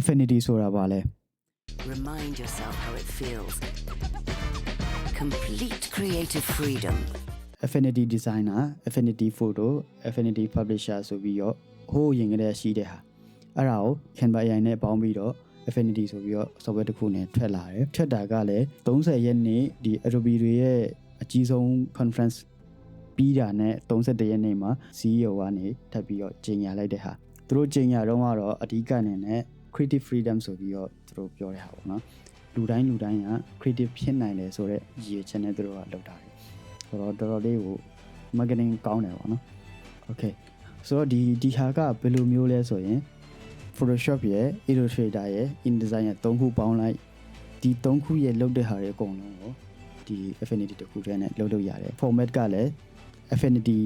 affinity ဆိုတာပါလဲ Remind yourself how it feels. Complete creative freedom. affinity designer affinity photo affinity publisher ဆိုပြီးတော့ဟိုးရင်ကလေးရှိတဲ့ဟာအဲ့ဒါကို Canva AI နဲ့ပေါင်းပြီးတော့ affinity ဆိုပြီးတော့ software တစ်ခုနဲ့ထွက်လာတယ်ထွက်တာကလည်း30ရက်နေ့ဒီ Adobe တွေရဲ့အကြီးဆုံး conference ပြီးတာနဲ့31ရက်နေ့မှာ CEO ကနေထပ်ပြီးတော့ကြေညာလိုက်တဲ့ဟာသူတို့ကြေညာတော့ကတော့အဓိကအနေနဲ့ creative freedom ဆိုပြီးတော့သူတို့ပြောတဲ့ဟာပေါ့နော်လူတိုင်းလူတိုင်းက creative ဖြစ်နိုင်တယ်ဆိုတော့ရည်ရွယ်ချက်နဲ့သူတို့ကလုပ်တာတယ်ဆိုတော့တော်တော်လေးကို marketing ကောင်းတယ်ပေါ့နော် okay ဆိုတော့ဒီဒီဟာကဘယ်လိုမျိုးလဲဆိုရင် Photoshop ရဲ့ Illustrator ရဲ့ InDesign ရဲ့သုံးခုပေါင်းလိုက်ဒီသုံးခုရဲ့လုပ်တဲ့ဟာတွေအကုန်လုံးကိုဒီ Affinity တစ်ခုတည်းနဲ့လုပ်လို့ရတယ် format ကလည်း Affinity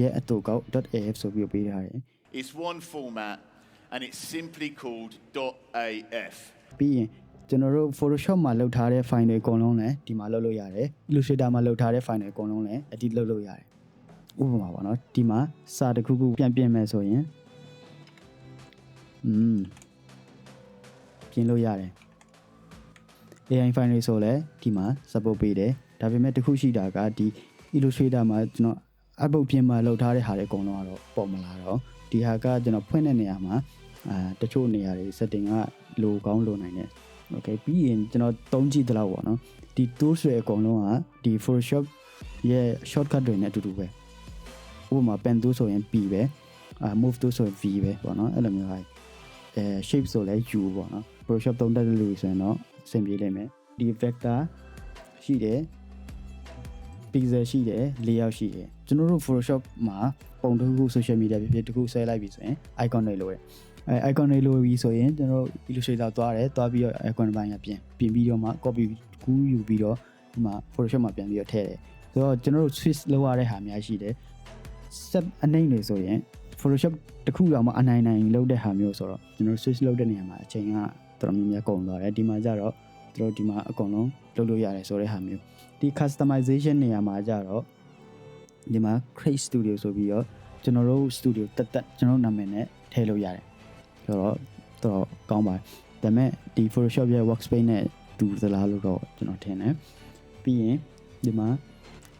ရဲ့အတူကောက် .af ဆိုပြီးပေးထားတယ် It's one format and it's simply called .af. ပြီးရင်ကျွန်တော်တို့ Photoshop မှာလုပ်ထားတဲ့ file တွေအကုန်လုံးလည်းဒီမှာလုပ်လို့ရတယ် Illustrator မှာလုပ်ထားတဲ့ file တွေအကုန်လုံးလည်း edit လုပ်လို့ရတယ်ဥပမာပေါ့နော်ဒီမှာစာတစ်ခုခုပြန်ပြင်မယ်ဆိုရင်อืมပြင်လို့ရတယ် AI file တွေဆိုလည်းဒီမှာ support ပေးတယ်ဒါပေမဲ့တစ်ခုရှိတာကဒီ Illustrator မှာကျွန်တော် upload ပြင်မှာလုပ်ထားတဲ့ဟာတွေအကုန်လုံးကတော့ပေါ်မလာတော့ ဒီဟာကကျွန်တော်ဖွင့်တဲ့နေရာမှာအာတချို့နေရာတွေ setting ကလိုကောင်းလိုနိုင်တယ် okay ပြီးရင်ကျွန်တော်သုံးကြည့်သလောက်ပေါ့နော်ဒီ tools တွေအကုန်လုံးကဒီ Photoshop ရဲ့ shortcut တွေနဲ့အတူတူပဲဥပမာ pen tool ဆိုရင် P ပဲအာ move tool ဆိုရင် V ပဲပေါ့နော်အဲ့လိုမျိုးဟာအဲ shape ဆိုလဲ U ပေါ့နော် Photoshop သုံးတတ်တဲ့လူတွေဆိုရင်တော့အဆင်ပြေလိမ့်မယ်ဒီ vector ရှိတယ် pixel ရှိတယ် layout ရှိတယ်ကျွန်တော်တို့ Photoshop မှာပုံတစ်ခုခု social media ဖြစ်ဖြစ်တစ်ခုဆွဲလိုက်ပြီဆိုရင် icon တွေလိုတယ်အဲ icon တွေလိုပြီဆိုရင်ကျွန်တော်တို့ Illustrator သွားတယ်သွားပြီးတော့ icon ပိုင်းကပြင်ပြင်ပြီးတော့မှ copy ကူးယူပြီးတော့ဒီမှာ Photoshop မှာပြန်ပြီးတော့ထည့်တယ်ဆိုတော့ကျွန်တော်တို့ switch လုပ်ရတဲ့ဟာများရှိတယ် step အနှိမ့်တွေဆိုရင် Photoshop တစ်ခုတော့မှအနိုင်နိုင်လုပ်တဲ့ဟာမျိုးဆိုတော့ကျွန်တော် switch လုပ်တဲ့နေရာမှာအချိန်ကတော်တော်များများကုန်သွားတယ်ဒီမှာကျတော့ တို့ဒီမှာအကုန်လုံးလုပ်လို့ရတယ်ဆိုတဲ့ဟာမျိုးဒီ customization နေရာမှာကျတော့ဒီမှာ Create Studio ဆိုပြီးတော့ကျွန်တော်တို့ studio တက်တက်ကျွန်တော်နာမည်နဲ့ထည့်လို့ရတယ်ဆိုတော့တော်တော်ကောင်းပါတယ်ဒါပေမဲ့ဒီ Photoshop ရဲ့ workspace နဲ့တူသလားလို့တော့ကျွန်တော်ထင်တယ်ပြီးရင်ဒီမှာ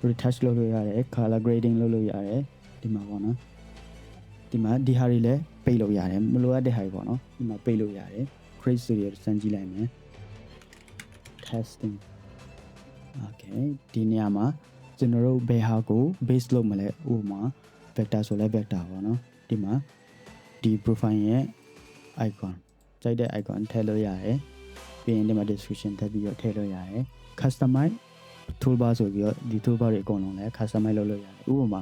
retouch လုပ်လို့ရတယ် color grading လုပ်လို့ရတယ်ဒီမှာပေါ့နော်ဒီမှာဒီဟာတွေလည်းပိတ်လို့ရတယ်မလိုအပ်တဲ့ဟာတွေပေါ့နော်ဒီမှာပိတ်လို့ရတယ် Create Studio စမ်းကြည့်လိုက်မယ် testing okay ဒီနေရာမှာကျွန်တော်တို့ဘယ်ဟာကို base လုပ်မလဲဥပမာ vector ဆိုလဲ vector ပေါ့နော်ဒီမှာဒီ profile ရဲ့ icon ကြိုက်တဲ့ icon ထည့်လို့ရတယ်ပြီးရင်ဒီမှာ description ထည့်ပြီးတော့ထည့်လို့ရတယ် customize toolbar ဆိုပြီးတော့ဒီ toolbar တွေအကုန်လုံးလည်း customize လုပ်လို့ရတယ်ဥပမာ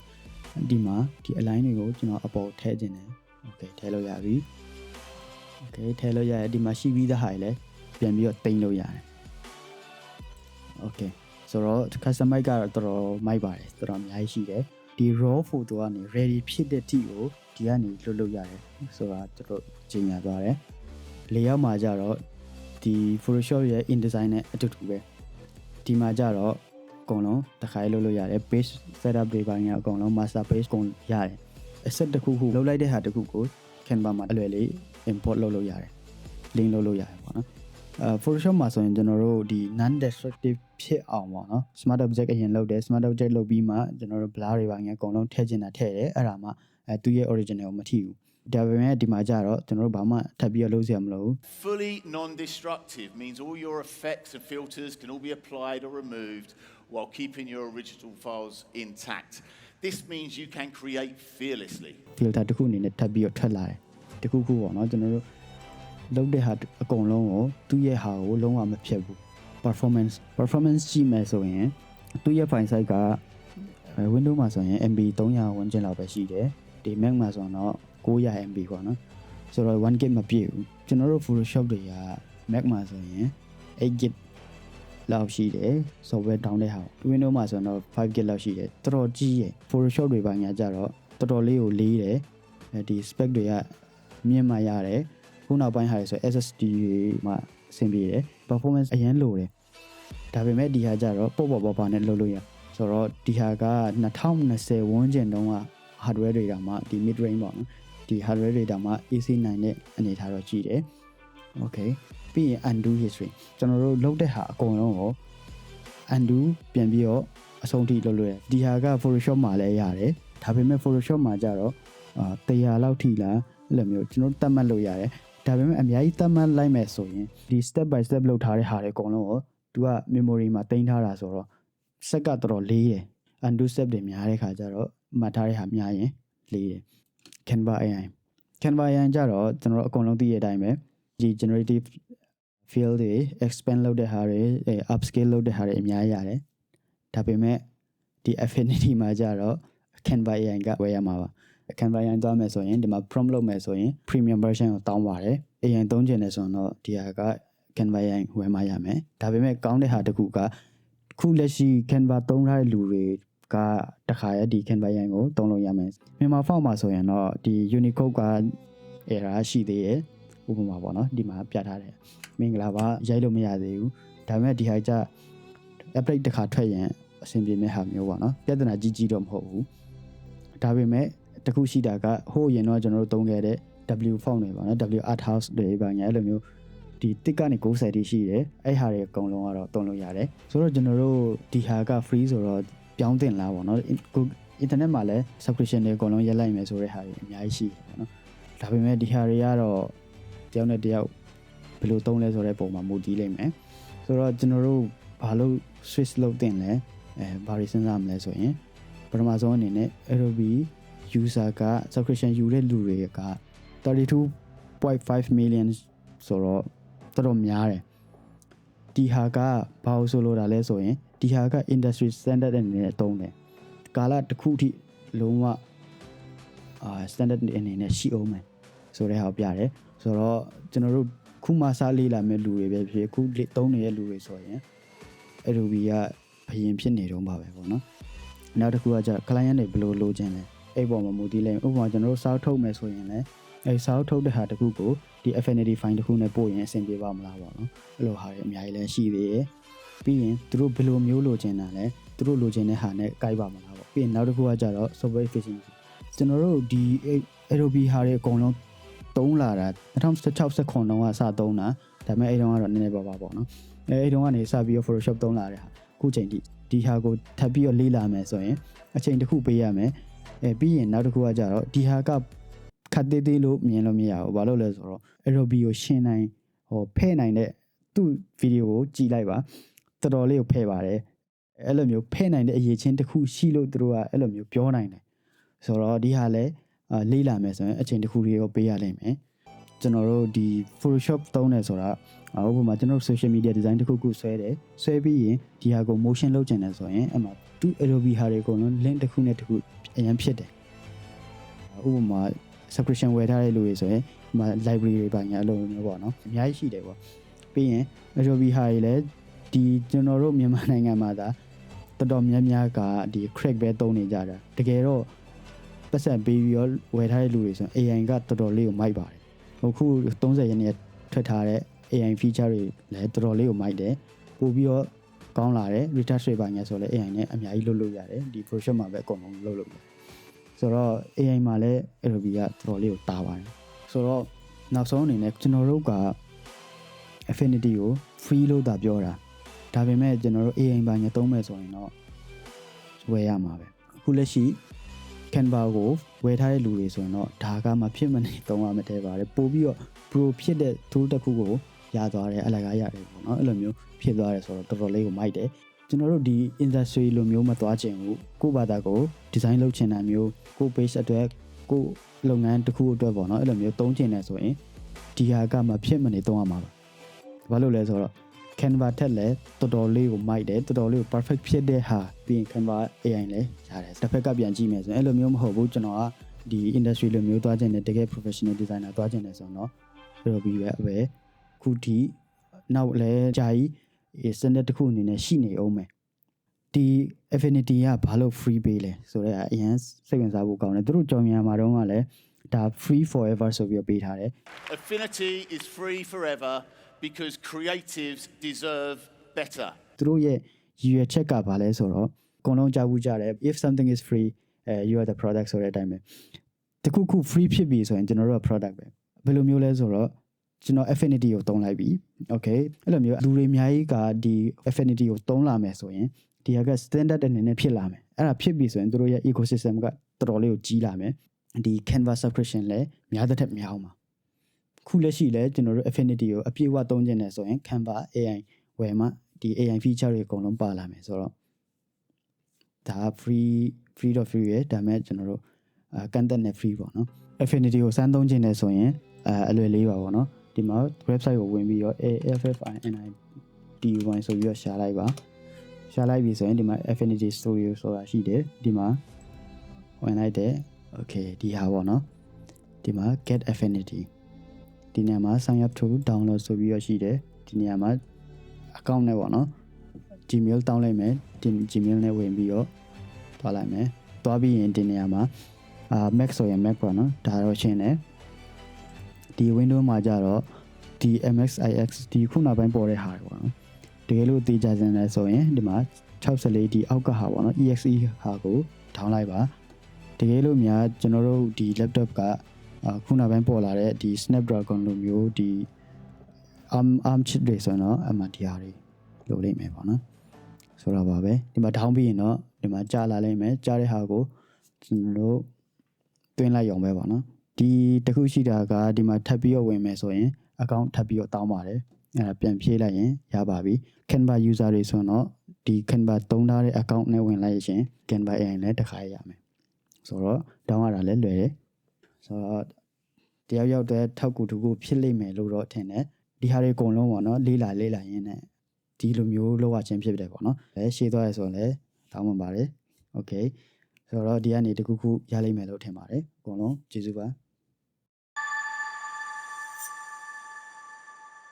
ဒီမှာဒီ align တွေကိုကျွန်တော်အပေါ်ထည့်ခြင်းတယ် okay ထည့်လို့ရပြီ okay ထည့်လို့ရတယ်ဒီမှာရှိပြီးသားဟာတွေလည်းပြန်ပြီးတော့တင်လို့ရတယ် okay ဆိုတော့ customize ကတော့တော်တော်မိုက်ပါတယ်တော်တော်အများကြီးရှိတယ်ဒီ raw photo ကနေ ready ဖြစ်တဲ့티ကိုဒီကနေလွတ်လို့ရတယ်ဆိုတာတော်တော်ကြီးညာသွားတယ် layout မှာကြတော့ဒီ Photoshop ရဲ့ InDesign နဲ့အတူတူပဲဒီမှာကြတော့အကုန်လုံးတစ်ခါလွတ်လို့ရတယ် page setup တွေပိုင်းကအကုန်လုံး master page ကုန်ရတယ် asset တစ်ခုခုလုပ်လိုက်တဲ့ဟာတစ်ခုကို Canva မှာအလွယ်လေး import လုပ်လို့ရတယ် link လုပ်လို့ရတယ်ပေါ့နော် အဲ Photoshop မှာဆိုရင်ကျွန်တော်တို့ဒီ non destructive ဖြစ်အောင်ပေါ့နော် smart object အရင်လုပ်တယ် smart object လုပ်ပြီးမှကျွန်တော်တို့ blur တွေပါငယ်အကုန်လုံးထည့်ချင်တာထည့်တယ်အဲ့ဒါမှအဲသူရဲ့ original ကိုမထိဘူးဒါပေမဲ့ဒီမှာကျတော့ကျွန်တော်တို့ဘာမှထပ်ပြီးတော့လုပ်စရာမလိုဘူး Fully non-destructive means all your effects and filters can all be applied or removed while keeping your original files intact. This means you can create fearlessly. filter တစ်ခုအနေနဲ့ထပ်ပြီးတော့ထွက်လာတယ်တစ်ခုခုပေါ့နော်ကျွန်တော်တို့ လုပ်တဲ့ဟာအကုန်လုံးကိုသူ့ရဲ့ဟာကိုလုံးဝမဖြတ်ဘူး performance performance ကြည့်မယ်ဆိုရင်သူ့ရဲ့ file size ကအဲ Windows မှာဆိုရင် MB 300ဝန်းကျင်လောက်ပဲရှိတယ်ဒီ Mac မှာဆိုတော့900 MB ပေါ့နော်ဆိုတော့ 1GB မပြည့်ဘူးကျွန်တော်တို့ Photoshop တွေက Mac မှာဆိုရင် 8GB လောက်ရှိတယ် software down တဲ့ဟာ Windows မှာဆိုတော့ 5GB လောက်ရှိတယ်တော်တော်ကြီးရယ် Photoshop တွေပါညာကြတော့တော်တော်လေးကိုလေးတယ်အဲဒီ spec တွေကမြင့်မှရတယ် ခုနောက်ပိုင်းဟာတွေဆို SSD တွေမှာအဆင်ပြေတယ် performance အရင်လိုတယ်ဒါပေမဲ့ဒီဟာကြတော့ပေါ့ပေါ့ပေါ့ပါနဲ့လုပ်လို့ရဆိုတော့ဒီဟာက2020ဝန်းကျင်တုန်းက hardware တွေတောင်မှဒီ mid range ပေါ့နော်ဒီ hardware တွေတောင်မှ AC9 နဲ့အနေထားတော့ကြည့်တယ် okay ပြီးရင် undo history ကျွန်တော်တို့လုပ်တဲ့ဟာအကုန်လုံးကို undo ပြန်ပြီးတော့အဆုံးထိလုပ်လို့ရတယ်ဒီဟာက Photoshop မှာလည်းရတယ်ဒါပေမဲ့ Photoshop မှာကြတော့အာ100လောက်ထိလားအဲ့လိုမျိုးကျွန်တော်တို့တတ်မှတ်လို့ရတယ် ဒါပေမဲ့အများကြီးတတ်မှတ်လိုက်မယ်ဆိုရင်ဒီ step by step လုပ်ထားတဲ့ဟာတွေအကုန်လုံးကို तू က memory မှာတင်ထားတာဆိုတော့စက်ကတော်တော်လေးတယ် undo step တွေများတဲ့ခါကျတော့မှတ်ထားတဲ့ဟာများရင်လေးတယ် Canva AI Canva AI ကြတော့ကျွန်တော်တို့အကုန်လုံးသိတဲ့အတိုင်းပဲဒီ generative field တွေ expand လုပ်တဲ့ဟာတွေအဲ upscale လုပ်တဲ့ဟာတွေအများကြီးရတယ်ဒါပေမဲ့ဒီ affinity မှာကြတော့ Canva AI ကဝယ်ရမှာပါ Canva AI သွားမယ်ဆိုရင်ဒီမှာ prompt လုပ်မယ်ဆိုရင် premium version ကိုတောင်းပါတယ် AI သုံးချင်တယ်ဆိုတော့ဒီဟာက Canva AI ဝယ်မှရမယ်ဒါပေမဲ့ကောင်းတဲ့ဟာတစ်ခုကခုလက်ရှိ Canva သုံးထားတဲ့လူတွေကတခါရဒီ Canva AI ကိုသုံးလို့ရမယ်မြန်မာ font မှာဆိုရင်တော့ဒီ Unicode က error ရှိသေးတယ်ဥပမာပေါ့နော်ဒီမှာပြထားတယ်မင်္ဂလာပါရိုက်လို့မရသေးဘူးဒါပေမဲ့ဒီဟာကြ update တစ်ခါထွက်ရင်အဆင်ပြေမဲ့ဟာမျိုးပေါ့နော်ပြဿနာကြီးကြီးတော့မဟုတ်ဘူးဒါပေမဲ့ တခုရှိတာကဟိုးရင်တော့ကျွန်တော်တို့သုံးခဲ့တဲ့ W font တွေပေါ့နော် W art house တွေပါညာအဲ့လိုမျိုးဒီတစ်ကနေ60တိရှိတယ်အဲ့ဟာတွေအကုန်လုံးကတော့သုံးလို့ရတယ်ဆိုတော့ကျွန်တော်တို့ဒီဟာက free ဆိုတော့ပြောင်းတင်လာပေါ့နော် internet မှာလည်း subscription တွေအကုန်လုံးရက်လိုက်မယ်ဆိုတဲ့ဟာတွေအများကြီးရှိတယ်ပေါ့နော်ဒါပေမဲ့ဒီဟာတွေကတော့တယောက်နဲ့တယောက်ဘယ်လိုသုံးလဲဆိုတဲ့ပုံမှာမူတည်လိမ့်မယ်ဆိုတော့ကျွန်တော်တို့ဘာလို့ switch လုပ်တင်လဲအဲဘာတွေစဉ်းစားမလဲဆိုရင်ပထမဆုံးအနေနဲ့ Adobe user က subscription ယူတဲ့လူတွေက32.5 million ဆိုတော့တော်တော်များတယ်ဒီဟာကဘာလို့ဆိုလိုတာလဲဆိုရင်ဒီဟာက industry standard အနေနဲ့တုံးတယ်ကာလတစ်ခုထိလုံးဝအာ standard အနေနဲ့ရှိအောင်မယ်ဆိုတဲ့ဟာကိုပြတယ်ဆိုတော့ကျွန်တော်တို့ခုမှစားလေးလာမဲ့လူတွေပဲဖြစ်ခုသုံးနေတဲ့လူတွေဆိုရင် Adobe ကဘယင်ဖြစ်နေတော့ပါပဲပေါ့နော်နောက်တစ်ခုကကျ client တွေဘယ်လိုလိုချင်လဲ အဲ့ပေါ်မှာမူတည်လိမ့်မယ်ဥပမာကျွန်တော်တို့စောက်ထုတ်မယ်ဆိုရင်လည်းအဲ့စောက်ထုတ်တဲ့ဟာတစ်ခုကိုဒီ affinity file တစ်ခုနဲ့ပို့ရင်အဆင်ပြေပါမလားပေါ့နော်အဲ့လိုဟာတွေအများကြီးလည်းရှိသေးတယ်ပြီးရင်သူတို့ဘယ်လိုမျိုးလိုချင်တာလဲသူတို့လိုချင်တဲ့ဟာနဲ့ကိုက်ပါမလားပေါ့ပြီးရင်နောက်တစ်ခုကကျတော့ software efficiency ကျွန်တော်တို့ဒီ Adobe ဟာတွေအကုန်လုံးသုံးလာတာ2016 19တုန်းကစသုံးတာဒါပေမဲ့အဲ့တုန်းကတော့နည်းနည်းပါးပါပေါ့နော်အဲအဲ့တုန်းကနေစပြီးတော့ Photoshop သုံးလာတဲ့ဟာအခုချိန်ထိဒီဟာကိုထပ်ပြီးတော့လေ့လာမယ်ဆိုရင်အချိန်တစ်ခုပေးရမယ် အဲပြီးရင်နောက်တစ်ခုကကြတော့ဒီဟာကခတ်သေးသေးလို့မြင်လို့မရဘူးဘာလို့လဲဆိုတော့ Adobe ကိုရှင်းနိုင်ဟိုဖဲ့နိုင်တဲ့သူ့ဗီဒီယိုကိုကြည့်လိုက်ပါတော်တော်လေးကိုဖဲ့ပါတယ်အဲ့လိုမျိုးဖဲ့နိုင်တဲ့အရေးချင်းတစ်ခုရှိလို့သူတို့ကအဲ့လိုမျိုးပြောနိုင်တယ်ဆိုတော့ဒီဟာလဲအာလေးလာမယ်ဆိုရင်အချိန်တစ်ခုလေးကိုပေးရလိမ့်မယ်ကျွန်တော်တို့ဒီ Photoshop သုံးတယ်ဆိုတာ ဥပမာကျွန်တော်တို့ social media design တစ်ခုခုဆွဲတယ်ဆွဲပြီးရင်ဒီဟာကို motion လုပ်ချင်တယ်ဆိုရင်အဲ့မှာသူ Adobe ဟာတွေအကုန်လုံး link တစ်ခုနဲ့တစ်ခုအရင်ဖြစ်တယ်ဥပမာ subscription ဝယ်ထားတဲ့လူတွေဆိုရင်ဒီမှာ library တွေပါညာအလုံးမျိုးပေါ့နော်အများကြီးရှိတယ်ပေါ့ပြီးရင် Adobe ဟာတွေလည်းဒီကျွန်တော်တို့မြန်မာနိုင်ငံမှာဒါတော်တော်များများကဒီ crack ပဲသုံးနေကြတာတကယ်တော့ပတ်စံပေးပြီးတော့ဝယ်ထားတဲ့လူတွေဆိုရင် AI ကတော်တော်လေးကိုမိုက်ပါတယ်ဟိုခု30ရက်နေ့ထွက်ထားတဲ့ AI feature တွေလည်းတော်တော်လေးကိုမိုက်တယ်ပို့ပြီးတော့ကောင်းလာတယ် retouch တွေပါညာဆိုလည်း AI နဲ့အများကြီးလုပ်လို့ရတယ်ဒီ Photoshop မှာပဲအကုန်လုံးလုပ်လို့ရတယ်ဆိုတော့ AI မှာလည်း Adobe ကတော်တော်လေးကိုတားပါတယ်ဆိုတော့နောက်ဆုံးအနေနဲ့ကျွန်တော်တို့က affinity ကို free လို့သာပြောတာဒါပေမဲ့ကျွန်တော်တို့ AI ပါညာသုံးမယ်ဆိုရင်တော့ဝယ်ရမှာပဲအခုလက်ရှိ Canva ကိုဝယ်ထားတဲ့လူတွေဆိုရင်တော့ဒါကမှဖြစ်မနေသုံးရမှာတဲ့ပါတယ်ပို့ပြီးတော့ pro ဖြစ်တဲ့ tool တစ်ခုကို ရသွားတယ်အလကားရတယ်ပေါ့နော်အဲ့လိုမျိုးဖြစ်သွားတယ်ဆိုတော့တော်တော်လေးကိုမိုက်တယ်ကျွန်တော်တို့ဒီ industry လိုမျိုးမသွားချင်ဘူးကိုယ့်ဘာသာကို design လုပ်ချင်တာမျိုးကိုယ့် page အတွက်ကိုယ့်လုပ်ငန်းတစ်ခုအတွက်ပေါ့နော်အဲ့လိုမျိုးသုံးချင်တယ်ဆိုရင်ဒီဟာကမှဖြစ်မနေသုံးရမှာပါဘာလို့လဲဆိုတော့ Canva ထက်လည်းတော်တော်လေးကိုမိုက်တယ်တော်တော်လေးကို perfect ဖြစ်တဲ့ဟာပြီးရင် Canva AI လည်းရတယ်တစ်ဖက်ကပြန်ကြည့်မယ်ဆိုရင်အဲ့လိုမျိုးမဟုတ်ဘူးကျွန်တော်ကဒီ industry လိုမျိုးသွားချင်တယ်တကယ် professional designer သွားချင်တယ်ဆိုတော့ Adobe ပဲအပဲ ခုထိနောက်လည်းဂျာကြီးစနစ်တစ်ခုအနေနဲ့ရှိနေအောင်မယ်ဒီ affinity ကဘာလို့ free ပေးလဲဆိုတော့အရင်စိတ်ဝင်စားဖို့ကောင်းတယ်သူတို့ကြော်မြန်မှာတော့ကလည်းဒါ free forever ဆိုပြီးတော့ပေးထားတယ် Affinity is free forever because creatives deserve better. သူတို့ရဲ့ရည်ရွယ်ချက်ကဘာလဲဆိုတော့အကုန်လုံးကြားဘူးကြတယ် if something is free အဲ you are the product ဆိုတဲ့အတိုင်းပဲတခုခု free ဖြစ်ပြီဆိုရင်ကျွန်တော်တို့က product ပဲဘယ်လိုမျိုးလဲဆိုတော့ ကျွန်တော် affinity ကိုတုံးလိုက်ပြီ okay အဲ့လိုမျိုးလူတွေအများကြီးကဒီ affinity ကိုတုံးလာမယ်ဆိုရင်ဒီဟာက standard အနေနဲ့ဖြစ်လာမယ်အဲ့ဒါဖြစ်ပြီဆိုရင်တို့ရဲ့ ecosystem ကတော်တော်လေးကိုကြီးလာမယ်ဒီ canvas subscription လည်းများတဲ့ထက်များအောင်ပါခုလက်ရှိလည်းကျွန်တော်တို့ affinity ကိုအပြည့်အဝသုံးကျင်တယ်ဆိုရင် canva AI ဝယ်မှဒီ AI feature တွေအကုန်လုံးပါလာမယ်ဆိုတော့ဒါ free free to free ရယ်ဒါပေမဲ့ကျွန်တော်တို့အာကန်တက်နဲ့ free ပေါ့နော် affinity ကိုစမ်းသုံးကျင်တယ်ဆိုရင်အဲအလွယ်လေးပါပေါ့နော် ဒီမှာ website ကိုဝင်ပြီးတော့ AFFINID1 ဆိုပြီးတော့ရှာလိုက်ပါရှာလိုက်ပြီဆိုရင်ဒီမှာ affinity studio ဆိုတာရှိတယ်ဒီမှာဝင်လိုက်တယ် okay ဒီဟာပေါ့နော်ဒီမှာ get affinity ဒီနေရာမှာ sign up to download ဆိုပြီးတော့ရှိတယ်ဒီနေရာမှာ account နဲ့ပေါ့နော် Gmail တောင်းလိုက်မယ်ဒီ Gmail နဲ့ဝင်ပြီးတော့တွားလိုက်မယ်တွားပြီးရင်ဒီနေရာမှာအာ Mac ဆိုရင် Mac ပေါ့နော်ဒါတော့ရှင်းတယ် ဒီ Windows မှာကြတော့ဒီ MXIX ဒီခုနောက်ပိုင်းပေါ်တဲ့ဟာတွေပေါ့နော်တကယ်လို့သိကြစင်လဲဆိုရင်ဒီမှာ64ဒီအောက်ကဟာပေါ့နော် EXE ဟာကိုဒေါင်းလိုက်ပါတကယ်လို့များကျွန်တော်တို့ဒီ laptop ကအာခုနောက်ပိုင်းပေါ်လာတဲ့ဒီ Snapdragon လိုမျိုးဒီ arm arm chip တွေဆိုရင်တော့အမှဒီဟာတွေလိုလိမ့်မယ်ပေါ့နော်ဆိုတော့ပါပဲဒီမှာ down ပြီးရင်တော့ဒီမှာကြာလာလိမ့်မယ်ကြာတဲ့ဟာကိုကျွန်တော်တို့တွင်းလိုက်ရုံပဲပေါ့နော် ဒီတစ်ခုရှိတာကဒီမှာထပ်ပြီးတော့ဝင်မယ်ဆိုရင် account ထပ်ပြီးတော့တောင်းပါတယ်အဲ့ဒါပြန်ဖြည့်လိုက်ရင်ရပါပြီ Canva user တွေဆိုတော့ဒီ Canva သုံးထားတဲ့ account နဲ့ဝင်လိုက်ရင် Canva AI လည်းတစ်ခါရရမယ်ဆိုတော့ down ရတာလည်းလွယ်တယ်ဆိုတော့တယောက်ယောက်တည်းထောက်ကူတူကူဖြစ်လိမ့်မယ်လို့တော့ထင်တယ်ဒီဟာတွေအကုန်လုံးပေါ့နော်လေးလာလေးလာရင်းနဲ့ဒီလိုမျိုးလောက်ရခြင်းဖြစ်တယ်ပေါ့နော်အဲရှေ့သွားရဆိုရင်လည်းတောင်းပန်ပါတယ်โอเคဆိုတော့ဒီကနေတခုခုရလိမ့်မယ်လို့ထင်ပါတယ်အကုန်လုံးကျေးဇူးပါ